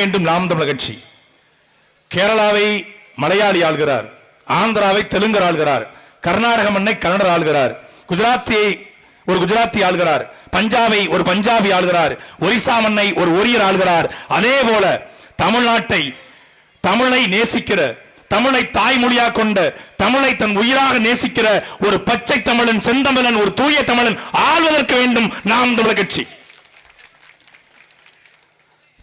வேண்டும் நாம் தமிழர் கட்சி. கேரளாவை மலையாளி ஆள்கிறார். ஆந்திராவை தெலுங்கர் ஆள்கிறார். கர்நாடக மண்ணை கன்னடர் ஆள்கிறார். குஜராத்தியை ஒரு குஜராத்தி ஆள்கிறார். பஞ்சாபை ஒரு பஞ்சாபி ஆள்கிறார். ஒரிசா மண்ணை ஒரு ஒரியர் ஆள்கிறார். அதே போல தமிழ்நாட்டை தமிழை நேசிக்கிற தமிழை தாய்மொழியாக கொண்ட தமிழை தன் உயிராக நேசிக்கிற ஒரு பச்சை தமிழன் செந்தமிழன் ஒரு தூய தமிழன் ஆள்வதற்கு வேண்டும் நாம் தமிழர் கட்சி.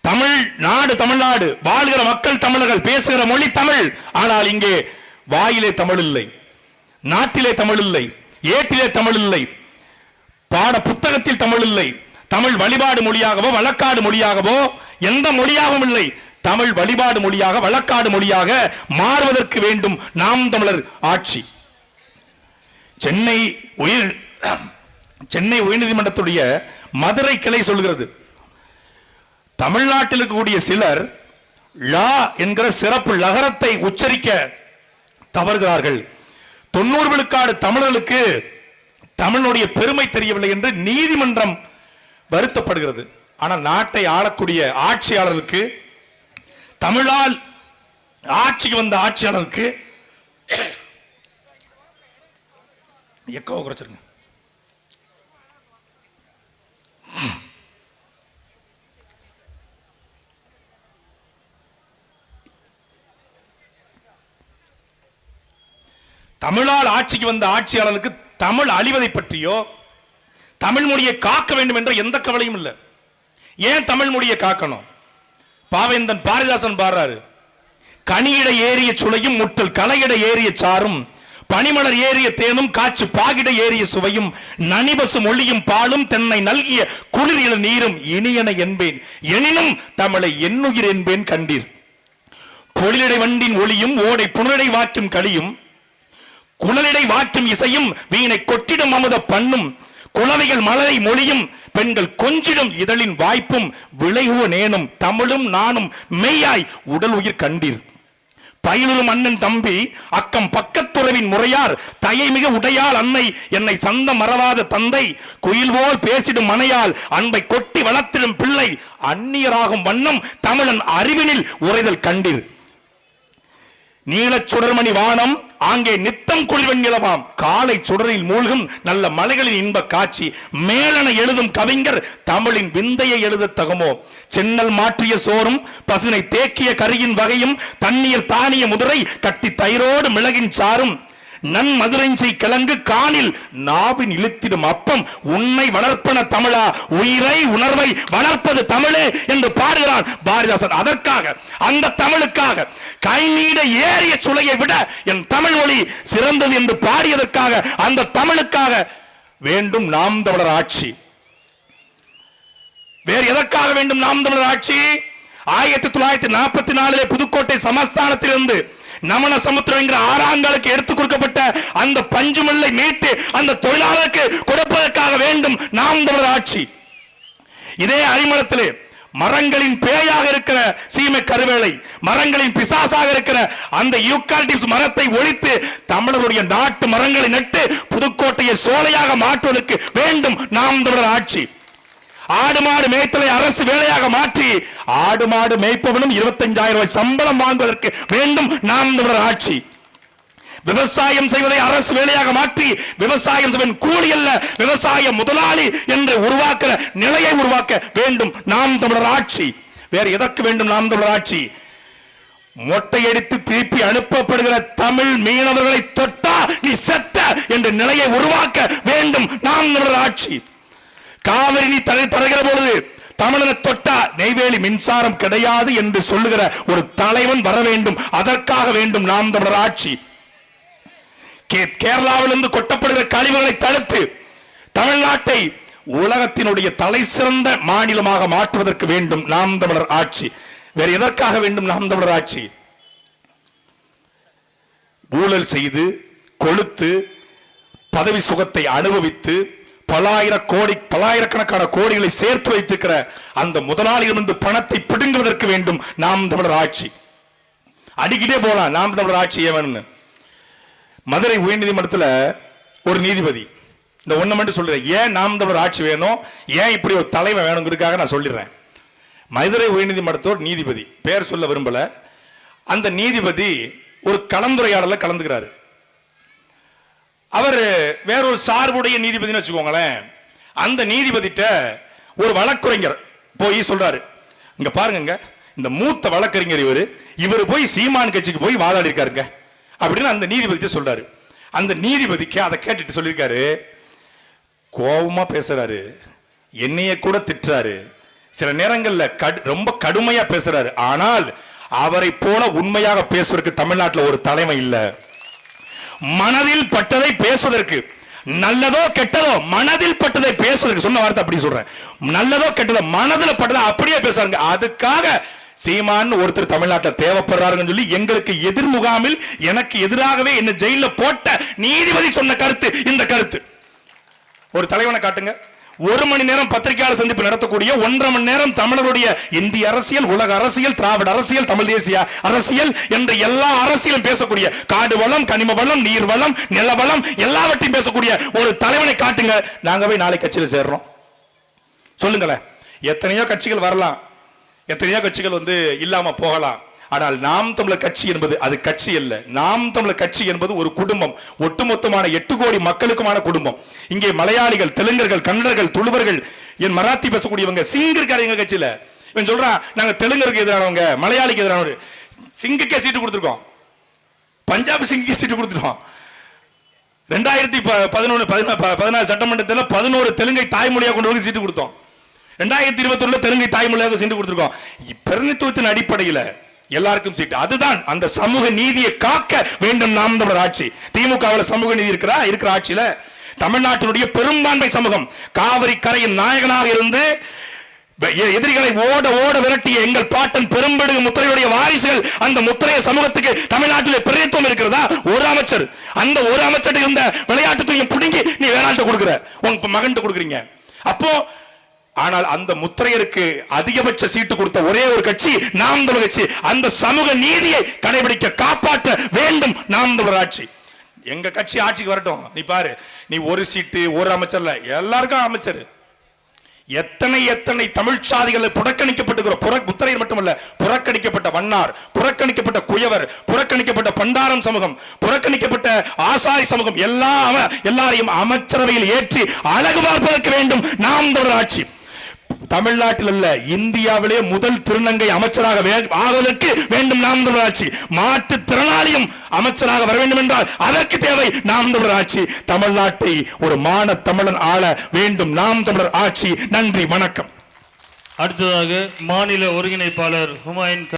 தமிழ் நாடு தமிழ்நாடு. வாழ்கிற மக்கள் தமிழர்கள் பேசுகிற மொழி தமிழ். ஆனால் இங்கே வாயிலே தமிழ் இல்லை. நாட்டிலே தமிழ் இல்லை. ஏட்டிலே தமிழ் இல்லை. பாட புத்தகத்தில் தமிழ் இல்லை. தமிழ் வழிபாடு மொழியாகவோ வழக்காடு மொழியாகவோ எந்த மொழியாகவும் இல்லை. தமிழ் வழிபாடு மொழியாக வழக்காடு மொழியாக மாறுவதற்கு வேண்டும் நாம் தமிழர் ஆட்சி. சென்னை உயர் சென்னை உயர்நீதிமன்றத்துடைய மதுரை கிளை சொல்கிறது. தமிழ்நாட்டில் இருக்கக்கூடிய சிலர் லா என்கிற சிறப்பு லகரத்தை உச்சரிக்க தவறுகிறார்கள். தொண்ணூறு விழுக்காடு தமிழர்களுக்கு தமிழனுடைய பெருமை தெரியவில்லை என்று நீதிமன்றம் வருத்தப்படுகிறது. ஆனால் நாட்டை ஆளக்கூடிய ஆட்சியாளருக்கு தமிழால் ஆட்சிக்கு வந்த ஆட்சியாளருக்கு எக்கோ குறைச்சிருங்க. தமிழால் ஆட்சிக்கு வந்த ஆட்சியாளருக்கு தமிழ் அழிவதை பற்றியோ தமிழ் மொழியை காக்க வேண்டும் என்ற எந்த கவலையும் இல்லை. ஏன் தமிழ் மொழியை காக்கணும்? பாவேந்தன் பாரதிதாசன் பாடுறாரு கனியிட ஏறிய சுளையும் முட்டல் கலையிட ஏறிய சாரும் பனிமலர் ஏறிய தேனும் காய்ச்சி பாகிட ஏறிய சுவையும் நனிபசு மொழியும் பாலும் தென்னை நல்கிய குளிரில நீரும் இனியன என்பேன். எனினும் தமிழை என்னுயிர் என்பேன் கண்டீர். பொழிலடை வண்டின் ஒளியும் ஓடை புனரடை வாக்கும் களியும் குழலிடை வாட்டும் இசையும் வீணை கொட்டிடும் அமுத பண்ணும். குழவைகள் மலரை மொழியும் பெண்கள் கொஞ்சிடும் இதழின் வாய்ப்பும் விளைவு நேனும். தமிழும் நானும் மெய்யாய் உடல் உயிர் கண்டீர். பயிலும் அண்ணன் தம்பி அக்கம் பக்கத்துறவின் முறையார் தயைமிக உடையால் அன்னை என்னை சந்த மறவாத தந்தை குயில் போல் பேசிடும் மனையால் அன்பை கொட்டி வளர்த்திடும் பிள்ளை அந்நியராகும் வண்ணம் தமிழன் அறிவினில் உரைதல் கண்டீர். நீலச் சுடர்மணி வானம் ஆங்கே நித்தம் குளிர்வன் நிலவாம். காலை சுடரில் மூழ்கும் நல்ல மலைகளின் இன்ப காட்சி. மேலன எழுதும் கவிஞர் தமிழின் விந்தையை எழுத தகுமோ? சென்னல் மாற்றிய சோறும் பசுனை தேக்கிய கரியின் வகையும் தண்ணீர் தானிய முதிரை கட்டி தயிரோடு மிளகின் சாரும். நன் மதுரைஞ்சை கிழங்கு காணில் நாவின் இழுத்திடும் அப்பம் உன்னை வளர்ப்பன தமிழா உயிரை உணர்வை வளர்ப்பது தமிழே என்று பாடுகிறான் பாரதிதாசன். அதற்காக அந்த தமிழுக்காக கை நீட ஏறிய சுளையை விட என் தமிழ் மொழி சிறந்தது என்று பாடியதற்காக அந்த தமிழுக்காக வேண்டும் நாம் தமிழர் ஆட்சி. வேறு எதற்காக வேண்டும் நாம் தமிழர் ஆட்சி? ஆயிரத்தி தொள்ளாயிரத்தி நாற்பத்தி நாலுல புதுக்கோட்டை சமஸ்தானத்திலிருந்து நமன சமுத்திரம் ஆறாங்களுக்கு எடுத்துக் கொடுக்கப்பட்ட அந்த பஞ்சுமில்லை மீட்டு அந்த தொழிலாளருக்கு கொடுப்பதற்காக வேண்டும் நாம் தமிழர் ஆட்சி. இதே அறிமுகத்திலே மரங்களின் பேயாக இருக்கிற சீமை கருவேலை மரங்களின் பிசாசாக இருக்கிற அந்த யூக்காலிப்ஸ் மரத்தை ஒழித்து தமிழருடைய நாட்டு மரங்களை நட்டு புதுக்கோட்டையை சோலையாக மாற்றுவதற்கு வேண்டும் நாம் தமிழர் ஆட்சி. ஆடு மாடு மேய்த்தலை அரசு வேலையாக மாற்றி ஆடு மாடு மேய்ப்பவனும் இருபத்தஞ்சாயிரம் ரூபாய் சம்பளம் வாங்குவதற்கு வேண்டும் நாம் தமிழர் ஆட்சி. விவசாயம் செய்வதை அரசு வேலையாக மாற்றி விவசாயம் செய்வன் கூலி அல்ல விவசாய முதலாளி என்று உருவாக்குற நிலையை உருவாக்க வேண்டும் நாம் தமிழர் ஆட்சி. வேறு எதற்கு வேண்டும் நாம் தமிழர் ஆட்சி? மொட்டையடித்து திருப்பி அனுப்பப்படுகிற தமிழ் மீனவர்களை தொட்டா நீ செத்த என்ற நிலையை உருவாக்க வேண்டும் நாம் தமிழர் ஆட்சி. காவிரி நீ தருகிற பொழுது தமிழனை தொட்டா நெய்வேலி மின்சாரம் கிடையாது என்று சொல்லுகிற ஒரு தலைவன் வர வேண்டும். அதற்காக வேண்டும் நாம் தமிழர் ஆட்சி. கேரளாவிலிருந்து கொட்டப்படுகிற கழிவுகளை தடுத்து தமிழ்நாட்டை உலகத்தினுடைய தலை சிறந்த மாநிலமாக மாற்றுவதற்கு வேண்டும் நாம் தமிழர் ஆட்சி. வேறு எதற்காக வேண்டும் நாம் தமிழர் ஆட்சி? ஊழல் செய்து கொளுத்து பதவி சுகத்தை அனுபவித்து பலாயிர கோடி பலாயிரக்கணக்கான கோடிகளை சேர்த்து வைத்திருக்கிற அந்த முதலாளியிடமிருந்து பணத்தை பிடுங்குவதற்கு வேண்டும் நாம் தமிழர் ஆட்சி. அடிக்கிட்டே போகலாம் நாம் தமிழர் ஆட்சி ஏன் மதுரை உயர்நீதிமன்றத்தில் ஒரு நீதிபதி இந்த ஒன்று மட்டும் சொல்கிறேன் ஏன் நாம் தமிழர் ஆட்சி வேணும்? ஏன் இப்படி ஒரு தலைவன் வேணுங்கிறதுக்காக நான் சொல்லிடுறேன். மதுரை உயர்நீதிமன்றத்தோர் நீதிபதி பெயர் சொல்ல விரும்பல. அந்த நீதிபதி ஒரு கலந்துரையாடலில் கலந்துக்கிறாரு. அவர் வேறொரு சார்புடைய நீதிபதினு வச்சுக்கோங்களேன். அந்த நீதிபதிட்ட ஒரு வழக்குரைஞர் போய் சொல்றாரு. இங்க பாருங்க இந்த மூத்த வழக்கறிஞர் இவர் இவர் போய் சீமான் கட்சிக்கு போய் வாதாடி இருக்காருங்க. அப்படின்னு அந்த நீதிபதிட்ட சொல்றாரு. அந்த நீதிபதிக்கு அதை கேட்டுட்டு சொல்லியிருக்காரு. கோபமா பேசுறாரு. என்னைய கூட திட்டுறாரு. சில நேரங்களில் ரொம்ப கடுமையா பேசுறாரு. ஆனால் அவரை போல உண்மையாக பேசுவதற்கு தமிழ்நாட்டில் ஒரு தலைமை இல்லை. மனதில் பட்டதை பேசுவதற்கு. நல்லதோ கெட்டதோ மனதில் பட்டதை பேசுவதற்கு. சொன்ன வார்த்தை அப்படி சொல்றேன். நல்லதோ கெட்டதோ மனதில் பட்டதை அப்படியே பேசுறாங்க அதுக்காக சீமான் ஒருத்தர் தமிழ்நாட்டில் தேவைப்படுறாருன்னு சொல்லி எங்களுக்கு எதிர் முகாமில் எனக்கு எதிராகவே என்ன ஜெயில போட்ட நீதிபதி சொன்ன கருத்து இந்த கருத்து. ஒரு தலைவனை காட்டுங்க. ஒரு மணி நேரம் பத்திரிகையாளர் சந்திப்பு நடத்தக்கூடிய ஒன்றரை மணி நேரம் தமிழருடைய இந்திய அரசியல் உலக அரசியல் திராவிட அரசியல் தமிழ் தேசிய அரசியல் என்ற எல்லா அரசியலும் பேசக்கூடிய காடு வளம் கனிம வளம் நீர் வளம் நில வளம் எல்லாவற்றையும் பேசக்கூடிய ஒரு தலைவனை காட்டுங்க. நாங்க போய் நாளை கட்சியில் சேர்றோம் சொல்லுங்களேன். எத்தனையோ கட்சிகள் வரலாம். எத்தனையோ கட்சிகள் வந்து இல்லாம போகலாம். ஆனால் நாம் தமிழர் கட்சி என்பது அது கட்சி அல்ல. நாம் தமிழர் கட்சி என்பது ஒரு குடும்பம். ஒட்டுமொத்தமான எட்டு கோடி மக்களுக்குமான குடும்பம். இங்கே மலையாளிகள் தெலுங்கர்கள் கன்னடர்கள் துளுவர்கள் என் மராத்தி பேசக்கூடியவங்க சிங்கு இருக்காரு எங்க கட்சியில. இவன் சொல்றான் நாங்க தெலுங்கருக்கு எதிரானவங்க மலையாளிக்கு எதிரானவங்க சிங்குக்கே சீட்டு கொடுத்துருக்கோம். பஞ்சாப் சிங்குக்கு சீட்டு கொடுத்துருக்கோம். ரெண்டாயிரத்தி பதினொன்று பதினாறு சட்டமன்றத்தில் பதினோரு தெலுங்கை தாய்மொழியாக கொண்டு வந்து சீட்டு கொடுத்தோம். ரெண்டாயிரத்தி இருபத்தி தெலுங்கை தாய்மொழியாக சீட்டு கொடுத்துருக்கோம். பிரதிநிதித்துவத்தின் அடிப்படையில் எல்லாருக்கும் சீட்டு. அதுதான் அந்த சமூக நீதியை காக்க வேண்டும் நாம் தமிழர் ஆட்சி. திமுகவில் சமூக நீதி இருக்கிறா? இருக்கிற ஆட்சியில. தமிழ்நாட்டினுடைய பெரும்பான்மை சமூகம். காவிரி கரையின் நாயகனாக இருந்து எதிரிகளை ஓட ஓட விரட்டிய எங்கள் பாட்டன் பெரும்படுகு முத்திரையுடைய வாரிசுகள் அந்த முத்திரைய சமூகத்துக்கு தமிழ்நாட்டில் பிரதித்துவம் இருக்கிறதா? ஒரு அமைச்சர். அந்த ஒரு அமைச்சர் இருந்த விளையாட்டு துறையை பிடுங்கி நீ வேளாண்ட கொடுக்குற. உங்க மகன்கிட்ட கொடுக்குறீங்க. அப்போ ஆனால் அந்த முத்திரையருக்கு அதிகபட்ச சீட்டு கொடுத்த ஒரே ஒரு கட்சி நாம் தமிழ் கட்சி. அந்த சமூக நீதியை கடைபிடிக்க காப்பாற்ற வேண்டும் நாம் தமிழர் ஆட்சி. எங்க கட்சி ஆட்சிக்கு வரட்டும். நீ பாரு நீ ஒரு சீட்டு ஒரு அமைச்சர்ல எல்லாருக்கும் அமைச்சர். எத்தனை எத்தனை தமிழ் சாதிகளை புறக்கணிக்கப்பட்டுகிற புற முத்திரையர் மட்டுமல்ல புறக்கணிக்கப்பட்ட வண்ணார் புறக்கணிக்கப்பட்ட குயவர் புறக்கணிக்கப்பட்ட பண்டாரம் சமூகம் புறக்கணிக்கப்பட்ட ஆசாரி சமூகம் எல்லா எல்லாரையும் அமைச்சரவையில் ஏற்றி அழகு பார்ப்பதற்கு வேண்டும் நாம் தமிழர் ஆட்சி. தமிழ்நாட்டில் அல்ல இந்தியாவிலே முதல் திருநங்கை அமைச்சராக ஆவதற்கு வேண்டும் நாம் தமிழர் ஆட்சி மாற்றுத்திறனாளியும் அமைச்சராக வர வேண்டும் என்றால் அதற்கு தேவை நாம் தமிழர் ஆட்சி தமிழ்நாட்டை ஒரு மான தமிழன் ஆள வேண்டும் நாம் தமிழர் ஆட்சி. நன்றி வணக்கம். அடுத்ததாக மாநில ஒருங்கிணைப்பாளர் ஹுமாயின்